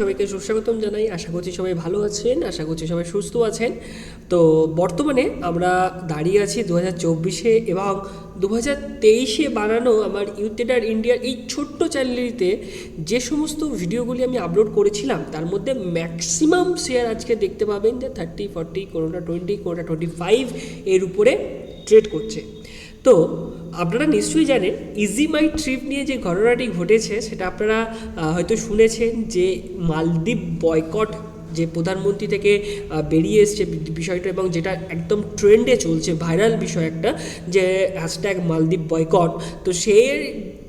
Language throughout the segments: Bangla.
সবাইকে সুস্বাগতম জানাই। আশা করছি সবাই ভালো আছেন, আশা করছি সবাই সুস্থ আছেন। তো বর্তমানে আমরা দাঁড়িয়ে আছি দু হাজার চব্বিশে এবং দু হাজার তেইশে বানানো আমার ইউথেটার ইন্ডিয়ার এই ছোট্ট চ্যানেলটিতে যে সমস্ত ভিডিওগুলি আমি আপলোড করেছিলাম, তার মধ্যে ম্যাক্সিমাম শেয়ার আজকে দেখতে পাবেন যে থার্টি ফর্টি কোনোটা টোয়েন্টি কোনোটা টোয়েন্টি ফাইভ এর উপরে ট্রেড করছে। তো আপনারা নিশ্চয়ই জানেন ইজি মাই ট্রিপ নিয়ে যে ঘটনাটি ঘটেছে, সেটা আপনারা হয়তো শুনেছেন যে মালদ্বীপ বয়কট যে প্রধানমন্ত্রী থেকে বেরিয়ে এসছে বিষয়টা এবং যেটা একদম ট্রেন্ডে চলছে ভাইরাল বিষয় একটা, যে হ্যাশট্যাগ মালদ্বীপ বয়কট তো সে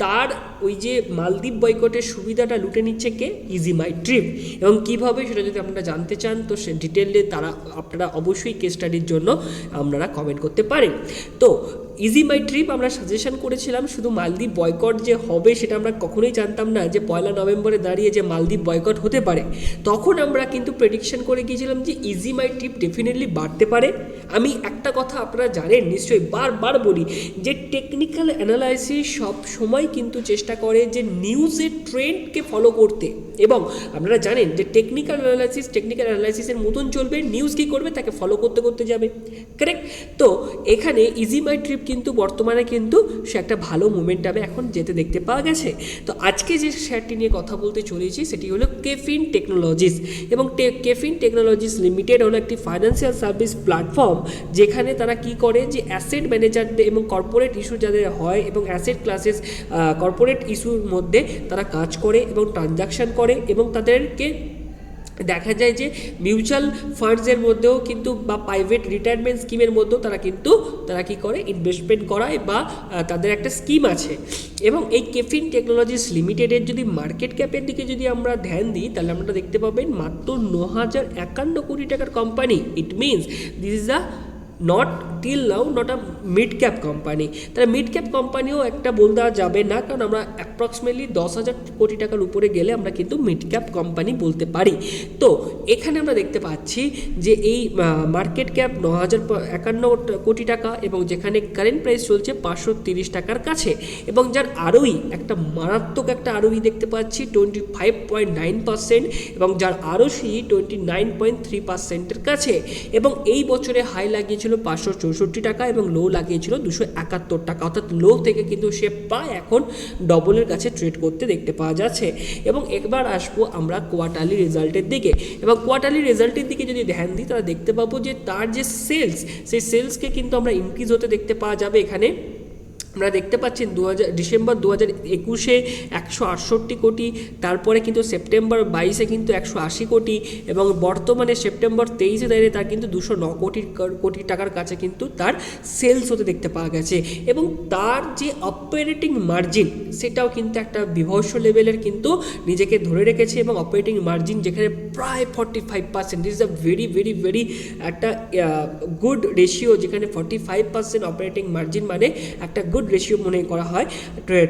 তার ওই যে মালদ্বীপ বয়কটের সুবিধাটা লুটে নিচ্ছে কে? ইজি মাই ট্রিপ এবং কীভাবে সেটা যদি আপনারা জানতে চান, তো সে ডিটেলে তারা, আপনারা অবশ্যই কেস স্টাডির জন্য আপনারা কমেন্ট করতে পারেন। তো ইজি মাই ট্রিপ আমরা সাজেশন করেছিলাম, শুধু মালদ্বীপ বয়কট যে হবে সেটা আমরা কখনোই জানতাম না, যে পয়লা নভেম্বরে দাঁড়িয়ে যে মালদ্বীপ বয়কট হতে পারে। তখন আমরা কিন্তু প্রেডিকশন করে গিয়েছিলাম যে ইজি মাই ট্রিপ ডেফিনেটলি বাড়তে পারে। আমি একটা কথা আপনারা জানেন, নিশ্চয়ই বারবার বলি, যে টেকনিক্যাল অ্যানালাইসিস সব সময় কিন্তু চেষ্টা করে যে নিউজের ট্রেন্ডকে ফলো করতে। এবং আপনারা জানেন যে টেকনিক্যাল অ্যানালাইসিস টেকনিক্যাল অ্যানালাইসিসের মতন চলবে নিউজ কী করবে, তাকে ফলো করতে করতে যাবে। কারেক্ট তো এখানে ইজি মাই ট্রিপ কিন্তু বর্তমানে কিন্তু সে একটা ভালো মোমেন্টামে এখন যেতে দেখতে পাওয়া গেছে। তো আজকে যে শেয়ারটি নিয়ে কথা বলতে চলেছি সেটি হলো কেফিন টেকনোলজিস এবং কেফিন টেকনোলজিস লিমিটেড হলো একটি ফাইন্যান্সিয়াল সার্ভিস প্ল্যাটফর্ম যেখানে তারা কি করে যে অ্যাসেট ম্যানেজারদের এবং কর্পোরেট ইস্যু যাদের হয় এবং অ্যাসেট ক্লাসেস কর্পোরেট ইস্যুর মধ্যে তারা কাজ করে এবং ট্রানজাকশন করে এবং তাদেরকে দেখা যায় যে মিউচুয়াল ফান্ডসের মধ্যেও কিন্তু বা প্রাইভেট রিটায়ারমেন্ট স্কিমের মধ্যেও তারা কিন্তু, তারা কি করে? ইনভেস্টমেন্ট করায় বা তাদের একটা স্কিম আছে। এবং এই কেফিন টেকনোলজিস লিমিটেডের যদি মার্কেট ক্যাপের দিকে যদি আমরা ধ্যান দিই, তাহলে আমরা দেখতে পাবেন মাত্র ন হাজার একান্ন কোটি টাকার company it means this is the not till now not a mid cap company তাহলে মিড ক্যাপ কোম্পানিও একটা বল দেওয়া যাবে না, কারণ আমরা অ্যাপ্রক্সিমেটলি দশ হাজার কোটি টাকার উপরে গেলে আমরা কিন্তু মিড ক্যাপ কোম্পানি বলতে পারি। তো, এখানে আমরা দেখতে পাচ্ছি যে এই মার্কেট ক্যাপ ন হাজার একান্ন কোটি টাকা এবং যেখানে কারেন্ট প্রাইস চলছে পাঁচশো তিরিশ টাকার কাছে। এবং যার আরোই, একটা মারাত্মক একটা আরোই দেখতে পাচ্ছি twenty five point nine percent এবং যার ROC twenty nine point three পার্সেন্টের কাছে। এবং এই বছরে হাই লাগিয়েছিল পাঁচশো চৌষট্টি টাকা এবং লো লাগিয়েছিল দুশো একাত্তর টাকা। অর্থাৎ লো থেকে কিন্তু সে প্রায় এখন ডবলের কাছে ট্রেড করতে দেখতে পাওয়া যাচ্ছে। এবং একবার আসব আমরা কোয়ার্টারলি রেজাল্টের দিকে। এবং কোয়ার্টারলি রেজাল্টের দিকে যদি ধ্যান দিই, তাহলে দেখতে পাবো যে তার যে সেলস সেই সেলসকে কিন্তু আমরা ইনক্রিজ হতে দেখতে পাওয়া যাবে এখানে। আমরা দেখতে পাচ্ছি দু ডিসেম্বর দু হাজার একুশে একশো আটষট্টি কোটি, তারপরে কিন্তু সেপ্টেম্বর বাইশে কিন্তু একশো আশি কোটি এবং বর্তমানে সেপ্টেম্বর তেইশে দাঁড়িয়ে তার কিন্তু দুশো ন কোটি কোটি টাকার কাছে কিন্তু তার সেলস হতে দেখতে পাওয়া গেছে এবং তার যে অপারেটিং মার্জিন সেটাও কিন্তু একটা বিভৎস লেভেলের কিন্তু নিজেকে ধরে রেখেছে এবং অপারেটিং মার্জিন যেখানে প্রায় forty five percent is a very very very একটা গুড রেশিও যেখানে forty five percent operating margin মানে একটা গুড রেশিও মনে করা হয়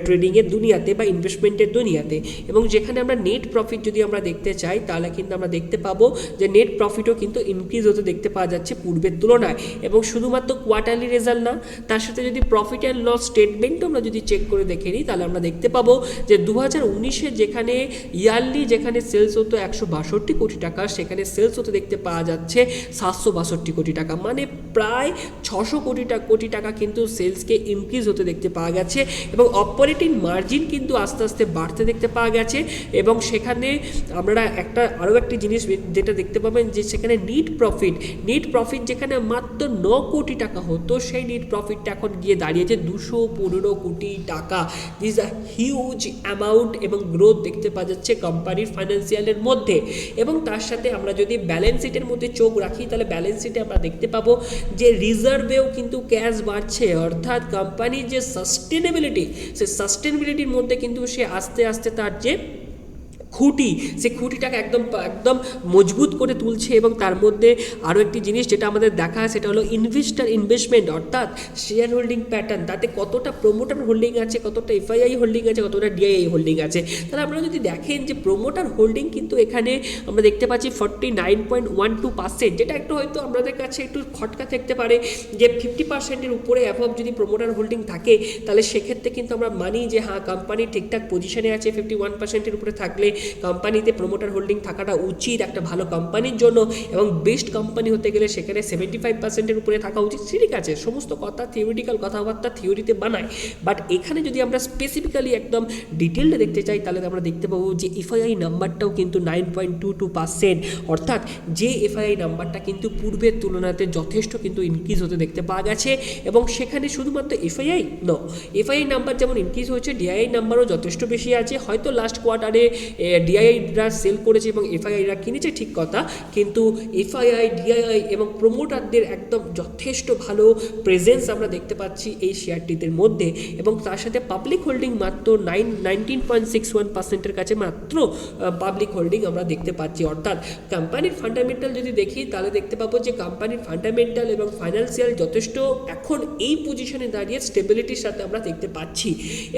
ট্রেডিংয়ের দুনিয়াতে বা ইনভেস্টমেন্টের দুনিয়াতে। এবং যেখানে আমরা নেট প্রফিট যদি আমরা দেখতে চাই, তাহলে কিন্তু আমরা দেখতে পাবো যে নেট প্রফিটও কিন্তু ইনক্রিজ হতে দেখতে পাওয়া যাচ্ছে পূর্বের তুলনায়। এবং শুধুমাত্র কোয়ার্টারলি রেজাল্ট না, তার সাথে যদি প্রফিট অ্যান্ড লস স্টেটমেন্টও আমরা যদি চেক করে দেখে নিই, তাহলে আমরা দেখতে পাবো যে দু হাজার উনিশে যেখানে ইয়ারলি যেখানে সেলস হতো একশো বাষট্টি কোটি টাকা, সেখানে সেলস হতে দেখতে পাওয়া যাচ্ছে সাতশো বাষট্টি কোটি টাকা। মানে প্রায় ছশো কোটি টাকা কোটি টাকা কিন্তু সেলসকে ইনক্রিজ হতে দেখতে পাওয়া গেছে এবং অপারেটিং মার্জিন কিন্তু আস্তে আস্তে বাড়তে দেখতে পাওয়া গেছে এবং সেখানে আমরা একটা আরও একটি জিনিস যেটা দেখতে পাবেন যে সেখানে নিট প্রফিট নিট প্রফিট যেখানে মাত্র ন কোটি টাকা হতো, সেই নিট প্রফিটটা এখন গিয়ে দাঁড়িয়েছে দুশো পনেরো কোটি টাকা। দিস আ হিউজ অ্যামাউন্ট এবং গ্রোথ দেখতে পাওয়া যাচ্ছে কোম্পানির ফাইন্যান্সিয়ালের মধ্যে। এবং তার সাথে আমরা যদি ব্যালেন্স শিটের মধ্যে চোখ রাখি, তাহলে ব্যালেন্স শিটে আমরা দেখতে পাবো যে রিজার্ভেও কিন্তু ক্যাশ বাড়ছে। অর্থাৎ কোম্পানির যে সাস্টেনেবিলিটি সেই সাস্টেনেবিলিটির মধ্যে কিন্তু সে আস্তে আস্তে তার যে খুঁটি, সে খুঁটিটাকে একদম একদম মজবুত করে তুলছে এবং তার মধ্যে আরও একটি জিনিস যেটা আমাদের দেখা সেটা হলো ইনভেস্টার ইনভেস্টমেন্ট অর্থাৎ শেয়ার হোল্ডিং প্যাটার্ন তাতে কতটা প্রোমোটার হোল্ডিং আছে, কতটা এফআইআই হোল্ডিং আছে, কতটা ডিআইআই হোল্ডিং আছে। তাহলে আপনারা যদি দেখেন যে প্রোমোটার হোল্ডিং কিন্তু এখানে আমরা দেখতে পাচ্ছি forty nine point one two percent যেটা একটু হয়তো আমাদের কাছে একটু খটকা থাকতে পারে যে ফিফটি পার্সেন্টের উপরে অ্যাভব যদি প্রোমোটার হোল্ডিং থাকে, তাহলে সেক্ষেত্রে কিন্তু আমরা মানি যে হ্যাঁ কোম্পানি ঠিকঠাক পজিশনে আছে ফিফটি ওয়ান পার্সেন্টের উপরে থাকলে কোম্পানিতে প্রমোটার হোল্ডিং থাকাটা উচিত, একটা ভালো কোম্পানির জন্য এবং বেস্ট কোম্পানি হতে গেলে সেখানে সেভেন্টি ফাইভ পার্সেন্টের উপরে থাকা উচিত। ঠিক আছে, সমস্ত কথা থিওরিটিক্যাল কথাবার্তা থিওরিতে বানায় বাট এখানে যদি আমরা স্পেসিফিক্যালি একদম ডিটেলডে দেখতে চাই, তাহলে আমরা দেখতে পাবো যে এফআইআই নাম্বারটাও কিন্তু nine point two two percent অর্থাৎ যে এফআইআই নাম্বারটা কিন্তু পূর্বের তুলনাতে যথেষ্ট কিন্তু ইনক্রিজ হতে দেখতে পাওয়া গেছে এবং সেখানে শুধুমাত্র এফআইআই ন এফআইআই নাম্বার যেমন ইনক্রিজ হয়েছে ডিআইআই নাম্বারও যথেষ্ট বেশি আছে। হয়তো লাস্ট কোয়ার্টারে ডিআইআইরা সেল করেছে এবং এফআইআইরা কিনেছে, ঠিক কথা। কিন্তু এফআইআই ডিআইআই এবং প্রমোটারদের একদম যথেষ্ট ভালো প্রেজেন্স আমরা দেখতে পাচ্ছি এই শেয়ারটিদের মধ্যে। এবং তার সাথে পাবলিক হোল্ডিং মাত্র nine nineteen point six one পার্সেন্টের কাছে মাত্র পাবলিক হোল্ডিং আমরা দেখতে পাচ্ছি। অর্থাৎ কোম্পানির ফান্ডামেন্টাল যদি দেখি, তাহলে দেখতে পাবো যে কোম্পানির ফান্ডামেন্টাল এবং ফাইন্যান্সিয়াল যথেষ্ট এখন এই পজিশনে দাঁড়িয়ে স্টেবিলিটির সাথে আমরা দেখতে পাচ্ছি।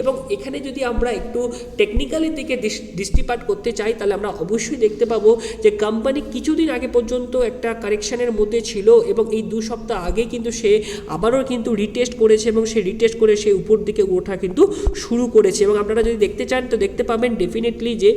এবং এখানে যদি আমরা একটু টেকনিক্যালের দিকে দৃষ্টিপাত করতে চাই, তাহলে আমরা অবশ্যই দেখতে পাবো যে কোম্পানি কিছুদিন আগে পর্যন্ত একটা কারেকশানের মধ্যে ছিল এবং এই দু সপ্তাহ আগে কিন্তু সে আবারও কিন্তু রিটেস্ট করেছে এবং সে রিটেস্ট করে সে উপর দিকে ওঠা কিন্তু শুরু করেছে। এবং আপনারা যদি দেখতে চান, তো দেখতে পাবেন ডেফিনেটলি যে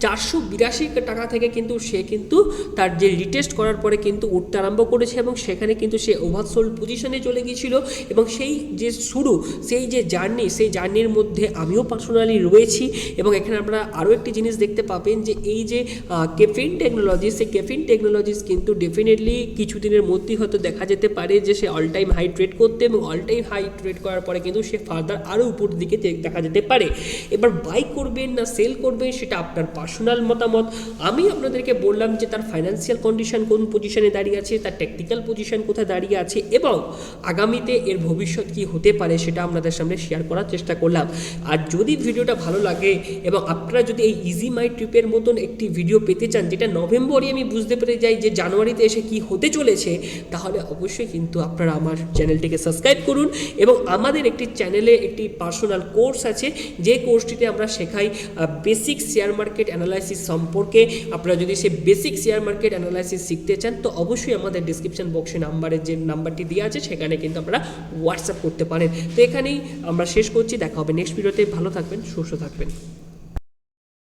চারশো বিরাশি টাকা থেকে কিন্তু সে কিন্তু তার যে রিটেস্ট করার পরে কিন্তু উঠতে আরম্ভ করেছে এবং সেখানে কিন্তু সে ওভারসোল্ড পজিশনে চলে গিয়েছিল এবং সেই যে শুরু, সেই যে জার্নি সেই জার্নির মধ্যে আমিও পার্সোনালি রয়েছি এবং এখানে আপনারা আরও একটি জিনিস দেখতে পাবেন যে এই যে কেফিন টেকনোলজি সেই কেফিন টেকনোলজিস কিন্তু ডেফিনেটলি কিছুদিনের মধ্যেই হয়তো দেখা যেতে পারে যে সে অল টাইম হাই ট্রেড করতে এবং অল টাইম হাই ট্রেড করার পরে কিন্তু সে ফার্দার আরও উপর দিকে দেখা যেতে পারে। এবার বাই করবেন না সেল করবেন সেটা আপনার পার্সোনাল মতামত, আমি আপনাদেরকে বললাম যে তার ফাইন্যান্সিয়াল কন্ডিশন কোন পজিশনে দাঁড়িয়ে আছে, তার টেকনিক্যাল পজিশন কোথায় দাঁড়িয়ে আছে এবং আগামীতে এর ভবিষ্যৎ কি হতে পারে সেটা আপনাদের সামনে শেয়ার করার চেষ্টা করলাম। আর যদি ভিডিওটা ভালো লাগে এবং আপনারা যদি এই ইজি মাই ট্রিপের মতন একটি ভিডিও পেতে চান, যেটা নভেম্বরই আমি বুঝতে পেরে যাই যে জানুয়ারিতে এসে কি হতে চলেছে, তাহলে অবশ্যই কিন্তু আপনারা আমার চ্যানেলটিকে সাবস্ক্রাইব করুন এবং আমাদের একটি চ্যানেলে একটি পার্সোনাল কোর্স আছে, যে কোর্সটিতে আমরা শেখাই বেসিক শেয়ার মার্কেট অ্যানালাইসিস সম্পর্কে আপনারা যদি সে বেসিক শেয়ার মার্কেট অ্যানালাইসিস শিখতে চান, তো অবশ্যই আমাদের ডিসক্রিপশন বক্সে নাম্বারের যে নাম্বারটি দেওয়া আছে, সেখানে কিন্তু আপনারা হোয়াটসঅ্যাপ করতে পারেন। তো এখানেই আমরা শেষ করছি, দেখা হবে নেক্সট ভিডিওতে ভালো থাকবেন, সুস্থ থাকবেন।